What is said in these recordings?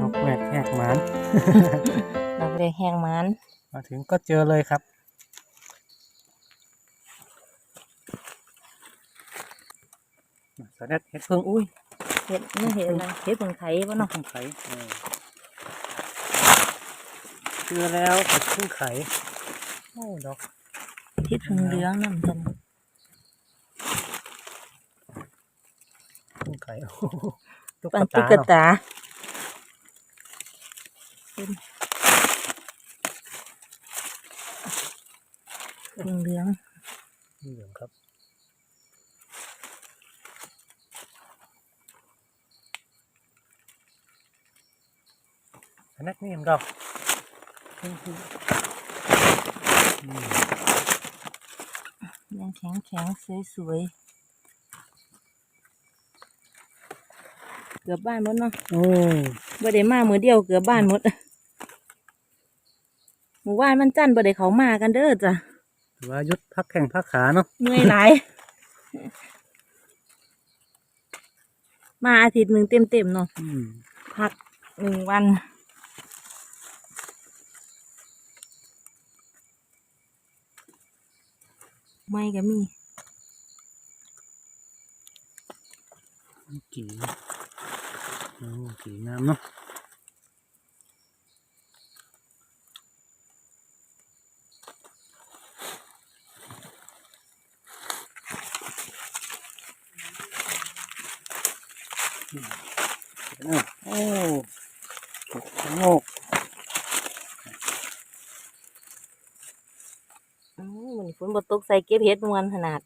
นกแหวกแหกหมานดอกเล็กแห้งมันมาถึงก็เจอเลยครับสวัสดีเห็ดเพิ่งอุ้ยเห็ดนี่เห็ดอะไรเห็ดผงไข่ป่ะน้อเนาะงเพิ่งไข่เออเจอแล้วเห็ดเพิ่งไข่โอ้ดอกเห็ดผงเหลืองนั่นจัง เพิ่งไข่โอ้โหตุ๊กปันตาตุ๊กเนาะตาผงเหลืองเหลืองครับอันนั้นนี่มันดอกอืมยังแข็งแข็งสวยสวยๆเกือบบ้านหมดเนาะโอ้บ่ได้มามือเดียวเกือบบ้านหมดหมู่บ้านมันจันทร์บ่ได้เขามากันเด้อจ้ะถือว่ายุดพักแข่งพักขาเนาะเหนื่อยหลายมาอาทิตย์หนึ่งเต็มเต็มๆเนาะอืมพักหนึ่งวัน ไม่ก็มีกี่ โอ้กี่งามเนาะอืมโอ้โงกอืมมันฝนบตกใส่เก็บเห็ดมวนขนาด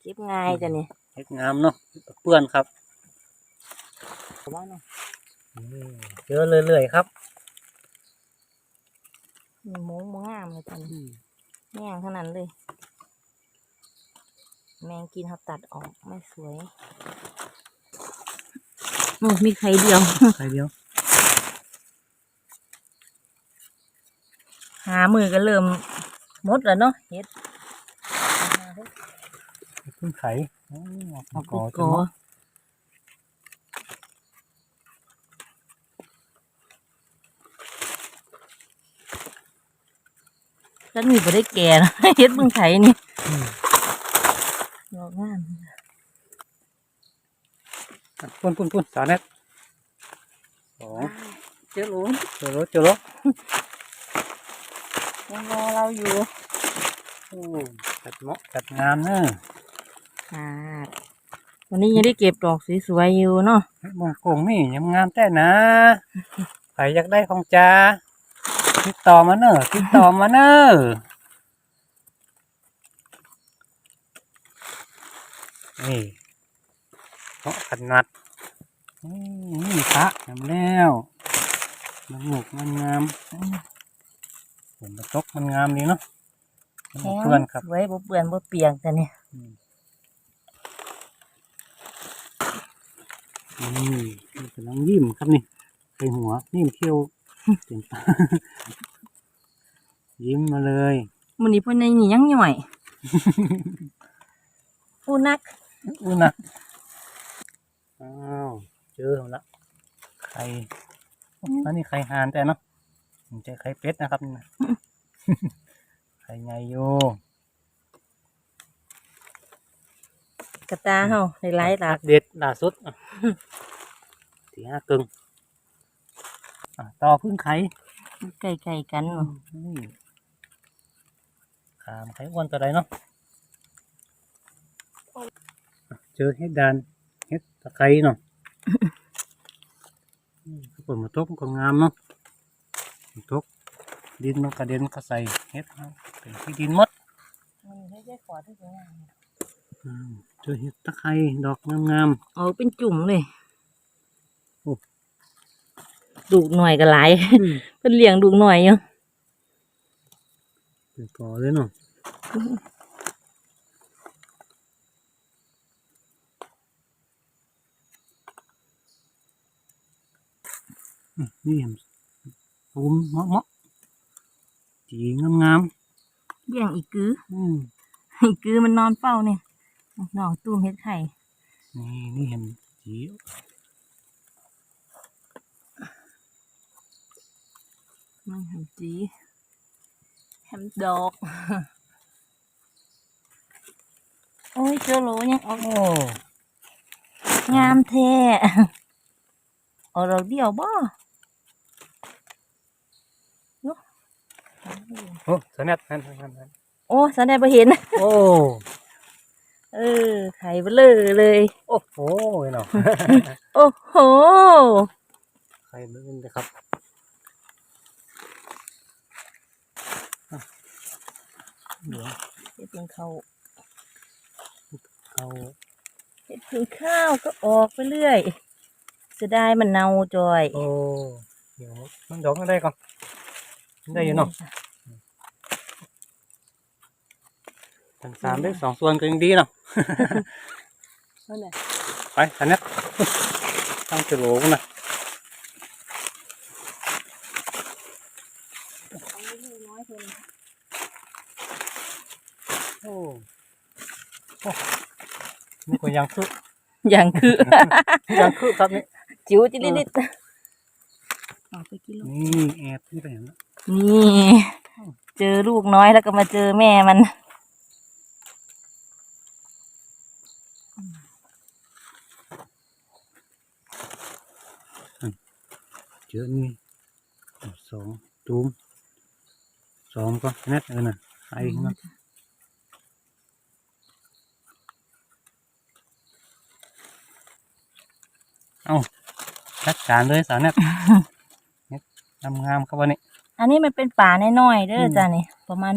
เก็บง่ายจ้ะเนี่ยเฮ็ดงามเนาะเปื้อนครับ ว่าเนาะอืมเยอะเรื่อยๆครับมันโมงงามเลยจ้ะเนี่ยแม่งเท่านั้นเลย แมงกินเขาตัดออกไม่สวยโอ้มีไข่เดียวใครเดียว หามือก็เริ่มหมดแล้วเนาะเห็ดเพิ่งไขโอ้มากอกจังอ เนาะ ฉันมีบ่ได้แก่นะเฮ็ดเบิ่งไถนี่อืมดอกงามอะปุ่นปุ่นปุ่นสาเน็ตสองเจอหลุมเจอรถเจอรถยังรอเราอยู่โอ้จัดเหมาะจัดงามเนอะค่ะวันนี้ยังได้เก็บดอกสวยๆอยู่เนาะเฮ็ดมงโกงนี่ยังงามแต่นะใครอยากได้ของจ้า ติดต่อมาเนอะติดต่อมาเนอะนี่เพราะขนาดนี่นี่พระงามแล้วมันหมกมันงามฝนตกมันงามดีเนาะเพื่อนครับสวยบ่เปื่อนบ่เปียกแต่เนี่ยนี่นี่กำลังยิ้มครับนี่ใส่หัวยิ้มเขี้ยว เต็มตายิ้มมาเลยมื้อนี้เพิ่นนี่ยังหน่อยผู้นักอุ้ยนะอ้าวเจอแล้วละไข่อันนี้ไข่หานแต่เนาะมันจะไข่เป็ดนะครับนี่นะไข่ใหญ่อยู่กระตาเฮาได้หลายหลากอัปเด็ดล่าสุดอะสี่ห้ากึ่ง อะต่อพึ่งไข่ใกล้ๆกันเนาะนี่ขามไข่อ้วนตัวใดเนาะอะเจอเห็ดดานเห็ดตะไคร้เนาะอืมผลมาตกมันก็งามเนาะมาตกดินมันกระเด็นก็ใส่เห็ดเอาเป็นที่ดินหมดมันไม่ได้ขอที่งามอืมเจอเห็ดตะไคร้ดอกงามเอาเป็นจุ่มเลยโอ้ ดูกหน่อยก็หลายๆอืมเพิ่นเลี้ยงดูกหน่อยอยู่เป็นกอเลยเนาะอืมนี่เห็นตูมเหมาะเหมาะจีงามเลี้ยงอีกกือๆอืมอีกกือมันนอนเฝ้าเนี่ยน้องตุ้มเฮ็ดไข่นี่นี่เห็นจี มันแฮมจีแฮมดอก โอ้ยเจอโหลยังออกโอ้งามแท้เอาเราเดียวบ่เนาะโอ้สนัดนั่นนั่นนั่นโอ้สันได้บ่เห็น โอ้ เออไข่เบลอเลย โอ้โหเนาะโอ้โหใครมึงเลยครับอะ เดี๋ยวเฮ็ดเพียงเขาวเอาเฮ็ดเพียงข้าวก็ออกไปเรื่อยเสียดายมันเน่าจอยโอ้เดี๋ยวมันดอกมันได้ก่อนมันได้อยู่เนาะทั้งสามได้สองส่วนก็ยังดีเนาะนั่นแหละไปอันนี้ตั้งจะโหลกันนะโอ้โอ้ นี่ก็ยังคืออย่างคือ ยังคือครับนี่จิ๋วจิลิลิตเอาไปกินลูกนี่แอบที่ไปเห็นแล้วนี่ เจอลูกน้อยแล้วก็มาเจอแม่มัน เจอนี่สองตูมสองก็แนทเออน่ะไอ้เนาะเอา จัดการเลยสาวแนทเนี่ยงามๆครับวันนี้ อันนี้มันเป็นป่าน้อยๆเด้ออมจ้ะนี่ประมาณ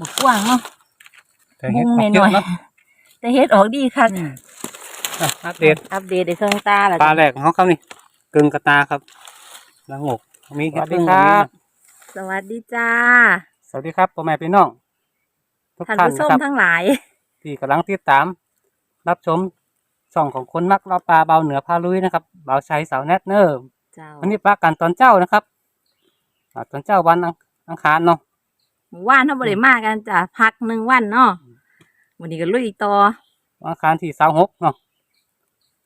บกกว้างเนาะแต่เห็ดมุอมอกเยน้อยอะเนาะๆแต่เฮ็ดออกดีคักอืมอะอัปเดตอัปเดตในเครื่องตาล่ะปลาจ้ะแหลกของเขาครับนี่กึ่งกระตาครับนางหกมีเห็ดสวัสดีพึ่งครับมีนะสวัสดีจ้า สวัสดีครับพ่อแม่พี่น้องทุกท่านท่านผู้ชนะมครับทั้งหลาย ที่กำลังติดตาม รับชม ช่องของคนนักเราปลาเบาเหนือพาลุยนะครับเบาชัยสาวแนทเนอร์เจ้าวันนี้ปลากันตอนเจ้านะครับอ่าตอนเจ้าวันอังอังคารเนาะหมู่ว่านเฮาบ่ได้มากันจ้ะพักหนึ่งวันเนาะวันนี้ก็ลุยต่อวันอังคารที่สามหกเนาะ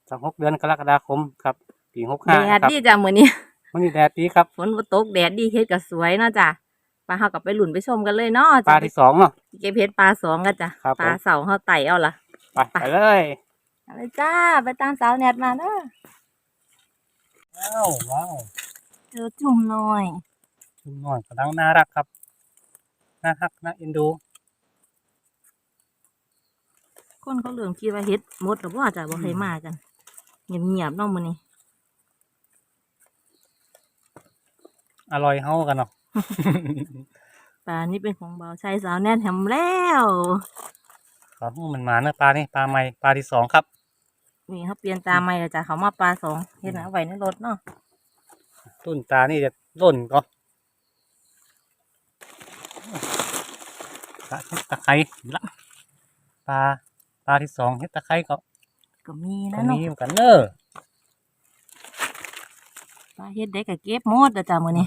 สามหกเดือนกรกฎาคมครับปีหกแดห้าดครับดีจ้ะมื้อนี้วันนี้แดดดีครับฝนบ่ตกแดดดีเฮ็ดก็สวยเนาะจ้ะปลาเฮาก็ไปหลุนไปชมกันเลยเนาะปลาจ้ะที่สองเนาะเก็บเฮ็ดปลาสองกันจ้ะครับปลาผมเสาเฮาไต่เอาล่ะ ไปไปเลยเอาเลยจ้า ไปตามสาวแนทมาเด้อว้าวว้าวเจอจุ่มหน่อยชุมนอนกำลังน่ารักครับ น่ารักน่าเอ็นดู คนเขาเริ่มคิดว่าเฮ็ดหมดแล้วบ่จ้ะบ่เคยมากันเงียบๆเนาะมื้อนี้อร่อยเฮากันเนาะปลานี่เป็นของเบาชัยสาวแนทแฮมแล้วขอให้มันมาเนอะปลานี่ปลาใหม่ปลาที่สองครับ นี่เขาเปลี่ยนตาใหม่แล้วจ้ะเขามาปลาสองเฮ็ดเอาไว้ในรถเนาะต้นตานี่จะล่นก็ตะตะไคร้ละปลาปลาที่สองเฮ็ดตะไคร้ก็ก็มีก็นะเนาะมีเหมือนกันเนอะปลาเฮ็ดได้ก็เก็บหมดแล้วจ้ะมื้อนี้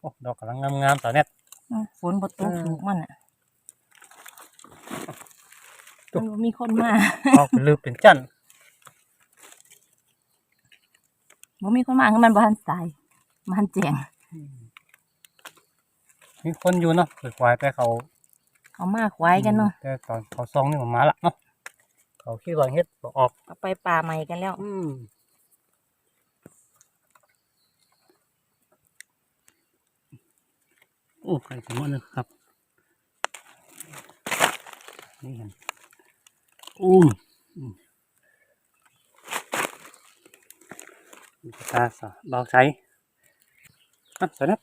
โอ้ดอกกำลังงามๆตอนเนี้ยอืมฝนบ่ตกเออถูกมันอะตุ๊มันบบ่มีคนมาออกเป็นลืบเป็นจันทร์ บ่มีคนมาคือมันบ่ทันสายบ่ทันแจ้งมีคนอยู่เนาะเปิดควายแต่เขา เขามาควายกันเนาะแต่ตอนเขาซองนี่ผมมาละเนาะเขาคิดว่าเฮ็ดบ่ออกเอาไปป่าใหม่กันแล้ว อืมโอ้ไข่ผมเลยครับนี่เห็นอุ้ มอืมนี่ก็ตาสะเบาใช้อะสนับ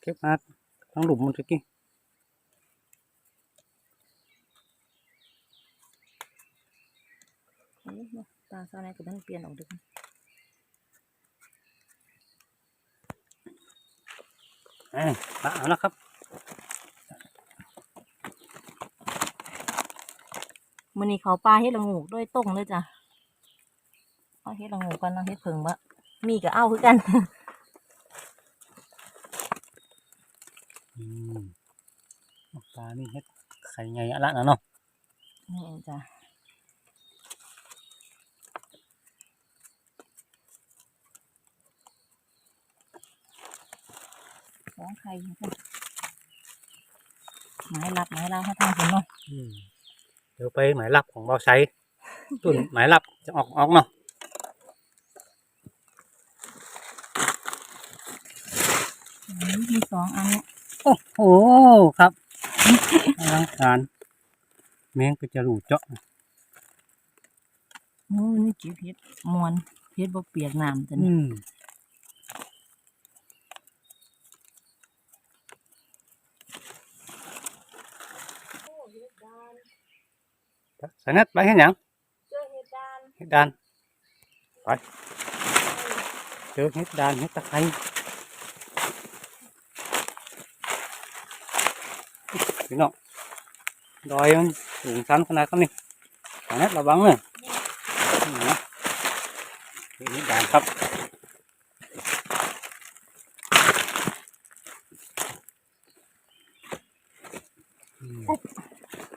เก็บมาทั้งหลุมมันตะกี้ตาสาวแนทก็ต้องเปลี่ยนออกเดึกอ่าเอาแล้วครับมื้อนี้เขาปลาเฮ็ดละงูกด้วยต้งเลยจ้ะ เอาเฮ็ดละงูกกันเนาะเฮ็ดเพิ่งบ่มีก็เอาคือกันอืมปลานี่เฮ็ดไข่ไงอะละนะเนาะนี่จ้ะสองไข่จ้ะไม้รับไม้รับเขาทางคนเนาะอืมเดี๋ยวไปหมายลับของเบาใช้ตุนหมายลับจะออกออกเนาะ มมีสองอันเนี่ยโอ้โหครับอลังการแมงก็จะรูเจาะโอ้นี่เก็บเห็ดมวนเห็ดบ่เปียกน้ำจ้ะอืนี่มสนัดไปเห็นยังเจอเห็ดดานเห็ดดานไปเจอเห็ดดานเห็ดตะไคร้ พี่น้องดอยมันสูงชันขนาดนี้สนัดระวังเลยนี่นะเห็ดดานครับ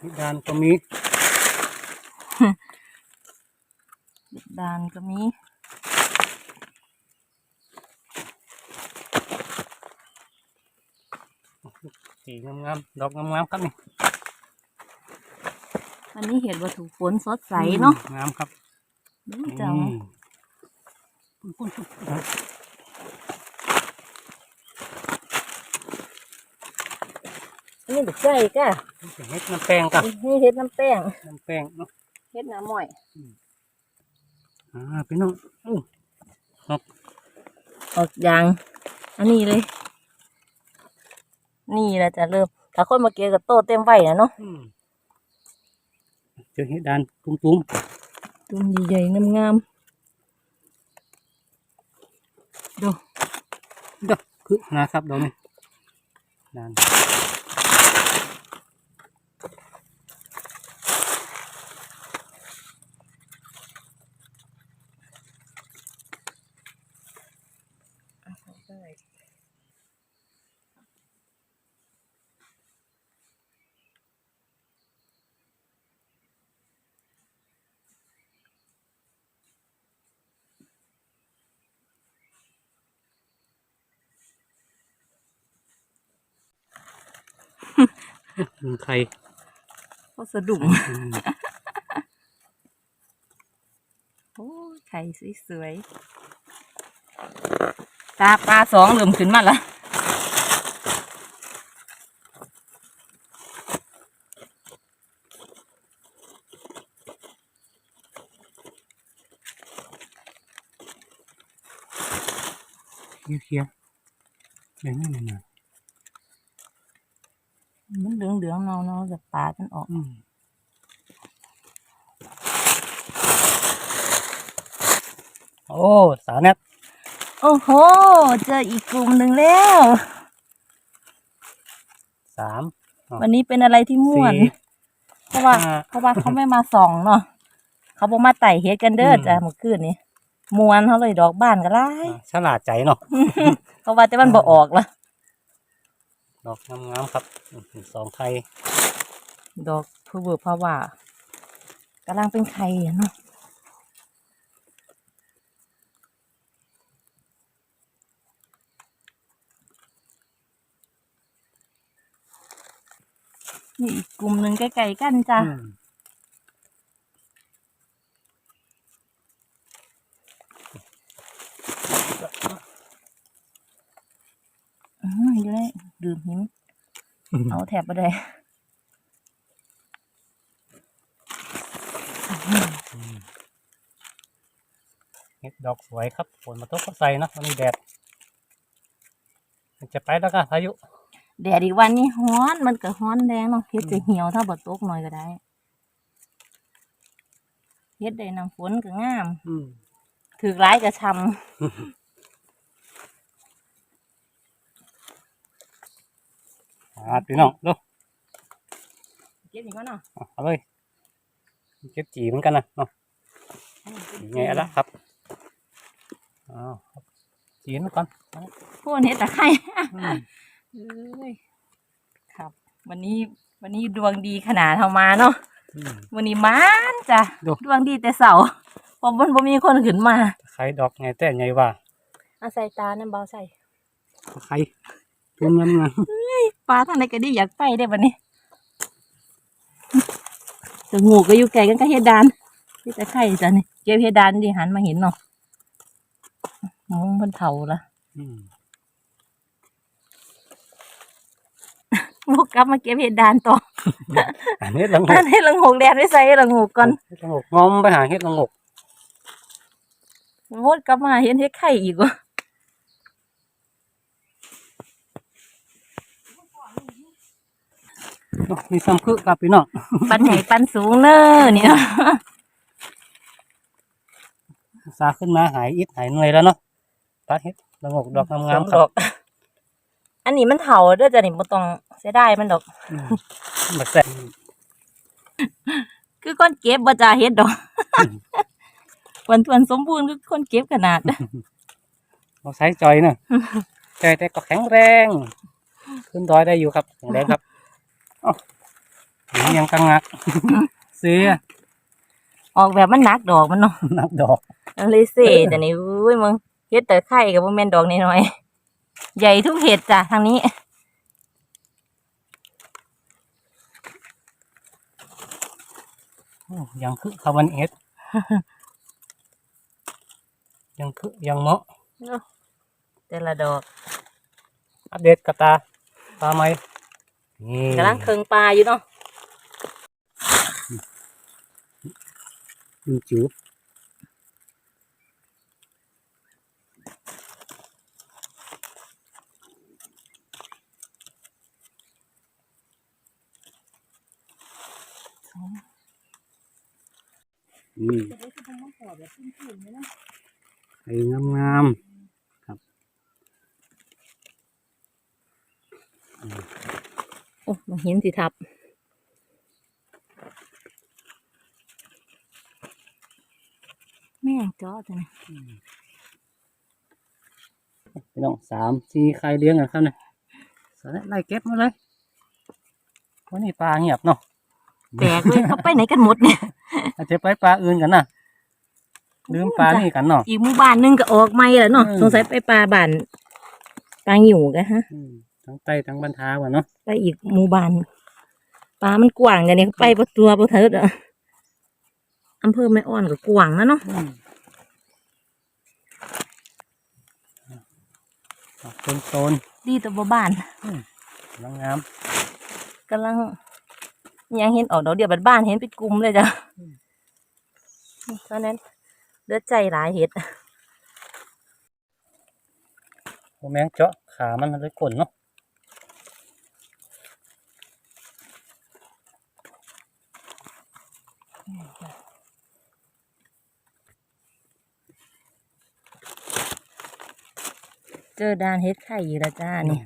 ดดานก็มีดดานก็มี สีงามๆดอกงามๆครับนี่อันนี้เห็ดวัตถุฝนสดใสเนาะงามครับดูจังอืมปุ้นๆๆครับนี่เด็กใจก้ะนี่เห็ดน้ำแป้งครับนี่เห็ดน้ำแป้ง น้ำแป้งเนาะเห็ดน้ำหม่อยอ่าพี่น้องอู้ออกยาง อันนี้เลย นี่แหละจะเริ่มถ้าคนมาเกี่ยวกับโตเต็มไว้นะเนาะอืมเจอเห็ดดานตุ้มตุ่มใหญ่ๆงามๆดูๆดอกคือนะครับดอกนี้ดาน อืมไข่เขาสะดุ้งอืมโอ้ยไข่สวยๆตาปลาสองเริ่มขึ้นมาละเคี้ยวๆอย่างนี้เล ยนะมันเหลืองๆเนาๆจากปลาจนออกอืมโอ้สาวเน็ตโอ้โห เจออีกกลุ่มหนึ่งแล้ว สามวันนี้เป็นอะไรที่ม่วนสี่เพราะว่าห้าเพราะว่าเขาไม่มาส่องเนาะเขาบอกมาไต่เฮ็ดกันเด้ออืมจ้ะเมื่อคืนนี้มวนเขาเลยดอกบ้านก็ไล่อ่าฉลาดใจเนาะเพราะว่าแต่มันบ่ออกละ ดอกงามๆครับอื้อหือสองไข่ดอกเพอเวอร์เพราะว่ากำลังเป็นไข่อะเนาะนี่อีกกลุ่มหนึ่งใกล้ๆกันจ้ะ อืม อืมอยู่เลย ดื่มหิมเอาแถบไปเลยเห็ดดอกสวยครับฝนมาตกก็ใส่นะวันนี้แดดมันจะไปแล้วก็พายุแดดอีกวันนี้ฮ้อนมันก็ฮ้อนแดงเนาะเฮ็ดจะเหี่ยวถ้าบ่ตกหน่อยก็ได้เฮ็ดได้น้ำฝนก็งามอืมถือร้ายก็ช้ อ่าพี่น้องดูำเก็บอีกว่าเนาะเอาเลยเก็บจีเหมือนกันนะเนาะยังไงอะละครับอ้าวครับจีนก่อนพวกเฮ็ดตะไคร้อืมเอ้ยครับ วันนี้วันนี้ดวงดีขนาดเท่ามาเนาะอืมวันนี้มานจ้ะดูดวงดีแต่เสาร์เพราะมันบ่มีคนขึ้นมาไข่ดอกไงแต่ไงว่าเอาใส่ตาน้ำเบาใส่ไข่งามงามงาม ปลาทางไหนก็ดีอยากไปได้บัดนี้แต่งูก็อยู่ไกลกันก็เฮ็ดดานที่จะไข่จ้ะนี่เก็บเฮ็ดดานดิหันมาเห็นเนาะมองเพิ่นเฒ่าละอืมวกกลับมาเก็บเฮ็ดดานต่ออันนี้ละงอักนให้ละงูแดนไว้ใส่ละงูก่อนเฮ็ดละงกงอมไปหาเฮ็ดละงกวนกลับมาเห็นเฮ็ดไข่อีกว่ะ โอ้ มีซ้ำคือกับพี่น้องปันใหญ่ปันสูงเน้อเนี่ย ซาขึ้นมาหายอิดหายเหนื่อยแล้วเนาะปัดเฮ็ดละงกดอกงามๆคดรัอบ ก อันนี้มันเถาเด้อจ้ะนี่บ่ต้องเสียดายมันดอก อืมแบบแซ่บคือคนเก็บบ่จ่าเฮ็ดดอกวันทวนสมบูรณ์คือคนเก็บขนาด เราใช้จอยเนาะ จอยแต่ก็แข็งแรง ขึ้นดอยได้อยู่ครับแข็งแรงครับ เอ้าหยังยังกังงักเสียออกแบบมันหนักดอกมันเนาะนับดอกเอาเลยเซ่แต่นี่อุ้ยมึงเฮ็ดแต่ไข่ก็บ่แม่นดอกน้อยๆใหญ่ทุกเห็ดจ้ะทางนี้โอ้ยังคือคาวันเอสยังคือยังเหมาะแต่ละดอก อัปเดตกระตาปลาไหมนี่ กำลังเคิงปลาอยู่เนาะมีจิ๋วนี่ไข่งามๆครับโอ้มาเห็นสิทับแม่งจ้อจ้ะนี่พี่น้องสามสี่ใครเลี้ยงกันครับเนี่ยสารไล่เก็บมาเลยวันนี้ปลาเงียบเนาะแปลกเลยเขาไปไหนกันหมดเนี่ยอาจจะไปปลาอื่นกันนะลืมปลานี่กันเนาะอีกหมู่บ้านหนึงก็ออกไม่แล้วเนาะอืมสงสัยไปปลาบ้านปลาหิวกันฮะอืม ทั้งไตทั้งบรรทาว่ะเนาะไปอีกหมู่บ้านปลามันกว้างกันเนี่ยไปประตัวประเทิดอะอำเภอแม่อ่อนก็กว้างนะเนาะอืมเป็นโซนดีแต่บ่บ้านๆนางงามกำลังยังเห็นออกดอกเดียวบ้านๆเห็นเป็นกลุ่มเลยจ้ะเพราะนั้นเลือดใจหลายเห็ดโอแมงเจาะขามันเลยกลนเนาะ จอดานเห็ดไข่อีกแล้วจ้านี่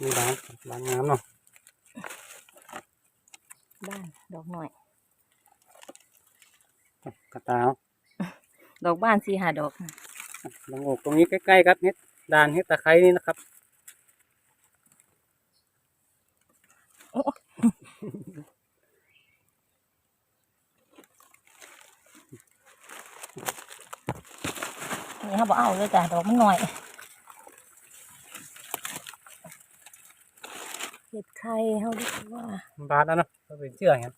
มีร้านร้านงามเนาะบ้านดอกหน่อย กระตาดอกบ้านสี่หาดอกลงอกตรงนี้ใกล้ๆครับเฮ็ดดานเฮ็ดตะไคร้นี่นะครับ นี่เขาบอกเอาเลยจ้ะดอกมันหน่อยเห็ดไข่เขาเรียกว่าบาดแล้วเนาะเราเป็นเชื่ออย่างนั้น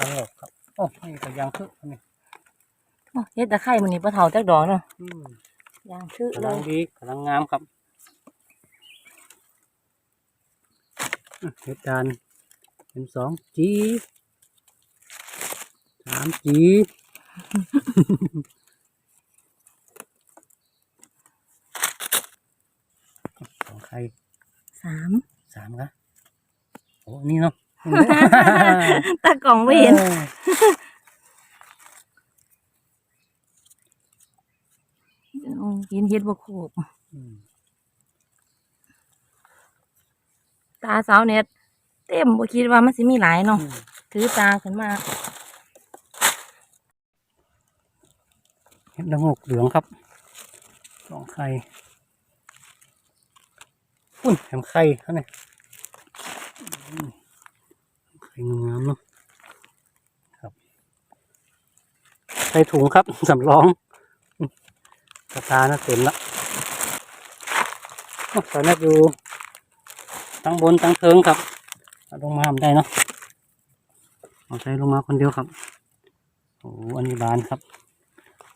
ลงอกครับโอ้นี่ก็ยังคืออันนี้อ๋อเห็ดตะไคร่มันนี่ปลาเถาจักดอกเนาะอืมยางชื่อกำเลลังยดีกำลังงามครับอะเฮ็ดดานเป็นสองจีสามจี สองใค รสามสามครับโอ้นี่เนาะ ตากล่องไม่เห็นอออืมกินเห็ดบกโขกอืมตาสาวเน็ตเต็มบ่คิดว่ามันสิมีหลายเนาะอืมถือตาขึ้นมาเห็ดละงกเหลืองครับสองไข่ อุ้ยแถมไข่เขาเนี่ยไข่งามๆเนาะครับใส่ถุงครับสำรองกระตาน่ะเต็มละตอนนี้อยู่ทั้งบนทั้งเทิงครับลงมาทำได้เนาะเอาใจลงมาคนเดียวครับโอ้อันนี้บานครับ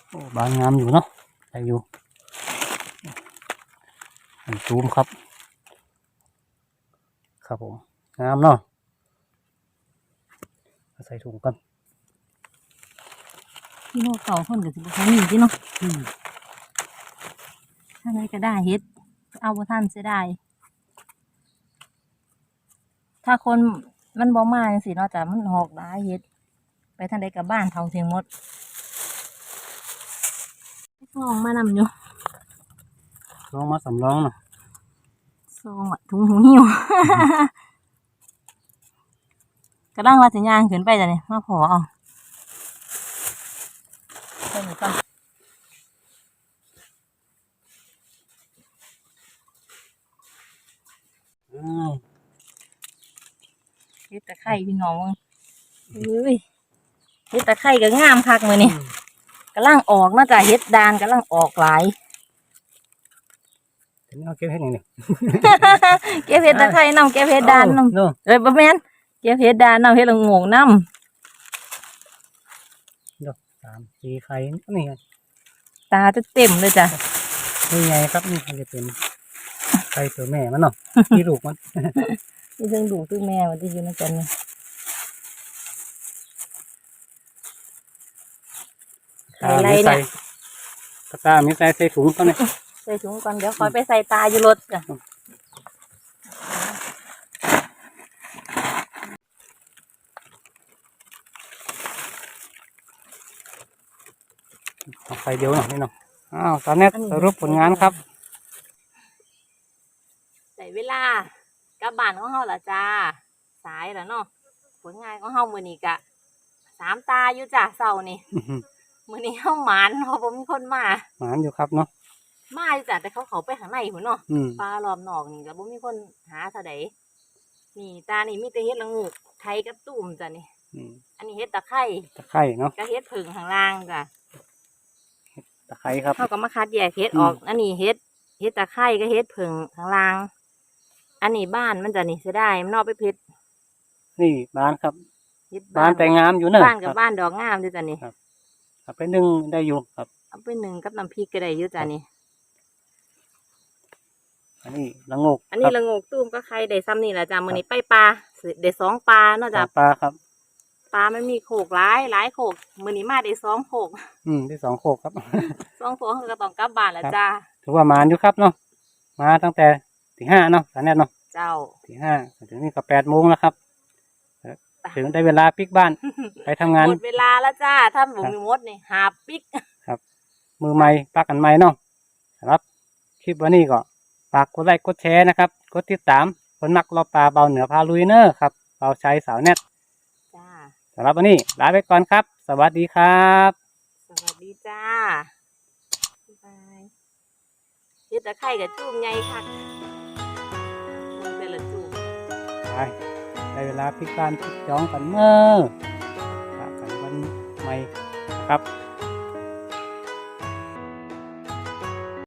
โอ้บานงามอยู่เนาะได้อยู่ซูมครับ ครับผมงามเนาะเอาใส่ถุงกันพี่โน่เก่าคนกับสิบคนมีที่เนาะอืมถ้าไงก็ได้เฮ็ด เอาบ่ทันเสียดายถ้าคนมันบ่มาจังซี่เนาะจ้ะมันหอกหลายเฮ็ด ไปทางใดกับบ้านเท่าเทียงหมดซองมานำอยู่ลองมาสำรองเนาะ ซองอะถุงหูหิ้วกระด้างว่าสิย่างขึ้นไปจ้ะนี่มาพอเอาเพิ่นก่อนอ้าวเฮ็ดตะไคร้พี่น้องเบิ่งเอ้ยเฮ็ดตะไคร้ก็งามคักมื้อนี้กำลังออกเนาะจ้ะเฮ็ดดานกำลังออกหลาย ถึงเอาเก็บให้หน่อยนี่เก็บเฮ็ดตะไคร้นำเก็บเฮ็ดดานนำเนาะเอ้ยบ่แม่นเก็บเฮ็ดดานนำเฮ็ดละโงงนำสามสี่ไข่นี่ไงตาจะเต็มเลยจ้ะนี่ไงครับนี่มันจะเป็นไข่ตัวแม่มันเนาะที่ลูกมันนี่เพิ่งดูตื้อแม่มันที่อยู่ในกันนี่ไข่ไรเนี่ยกระตามีใส่ใส่ถุงเขาเนี่ย ใส่ถุงก่อนเดี๋ยวคอยไปใส่ตาอยู่รถจ้ะเอาไข่เดียวเนาะนี่เนาะอ้าวตอนนี้สรุปผลงานครับใส่เวลากลับบ้านของเฮาล่ะจ้า สายแล้วเนาะผลงานของเฮามื้อนี้กะสามตาอยู่จ้ะเช้านี่อื้อหือมื้อนี้เฮาหมานเพราะบ่มีคนมา หมานอยู่ครับเนาะ มาอยู่จ้ะแต่เขาเขาไปข้างในพุ่นเนาะอืมปลารอบนอกนี่ก็บ่มีคนหาเท่าใดนี่ตานี่มีแต่เฮ็ดละงูกไทยกับตุ่มจ้ะนี่ อืมอันนี้เฮ็ดตะไคร้ตะไคร่เนาะก็เฮ็ดผึ่งข้างล่างจ้ะตะไคร่ครับ เขาก็มาคัดแยกเฮ็ดอืมออก อันนี้เฮ็ดเฮ็ดตะไคร้ก็เฮ็ดผึ่งข้างล่าง อันนี้บ้านมันจะนี่เสียดายมันนอกไปเพชรนี่บ้านครับเฮ็ดบ้านแต่งามอยู่เนอะบ้านกับครับบ้านดอกงามด้วยจ้ะนี่เอาไปนึ่งได้อยู่ครับ เอาไปหนึ่งกับน้ำพริกก็ได้อยู่จ้ะนี่ อันนี้ละโงกอันนี้ครับละโงกตุ้มก็ใครได้ซ้ำนี่แหละจ้ะมื้อนี้ไปปลาได้สองปลาเนาะจ้ะหาปลาครับปลามันมีโขกหลายหลายโขกมื้อนี้มาได้สองโขก อืมที่สองโคกครับสองโขกเขาก็ต้องกลับบ้านแล้วครับจ้าถือว่าหมานอยู่ครับเนาะมาตั้งแต่ที่ห้าเนาะตอนนี้เนาะเจ้าที่ห้าถึงนี่ก็แปดโมงแล้วครับถึงได้เวลาปิกบ้าน ไปทำงานหมดเวลาแล้วจ้าถ้าบ่มีมดนี่หาปิกมือใหม่ปักกันใหม่เนาะสำหรับคลิปวันนี้ก็ ฝากกดไลค์กดแชร์นะครับ กดติดตามคนมักรอบปลาเบาเหนือพาลุยเนอร์ครับเบาใช้สาวแนทจ้าสำหรับวันนี้ลาไปก่อนครับ สวัสดีครับ สวัสดีจ้าบ๊ายบายเฮ็ดตะไคร้กับจุ่มใหญ่คักมึงเป็นละจุ่มไปได้เวลาปิกบ้านปิกจองกันเนอร์ฝากกันวันใหม่นะครับ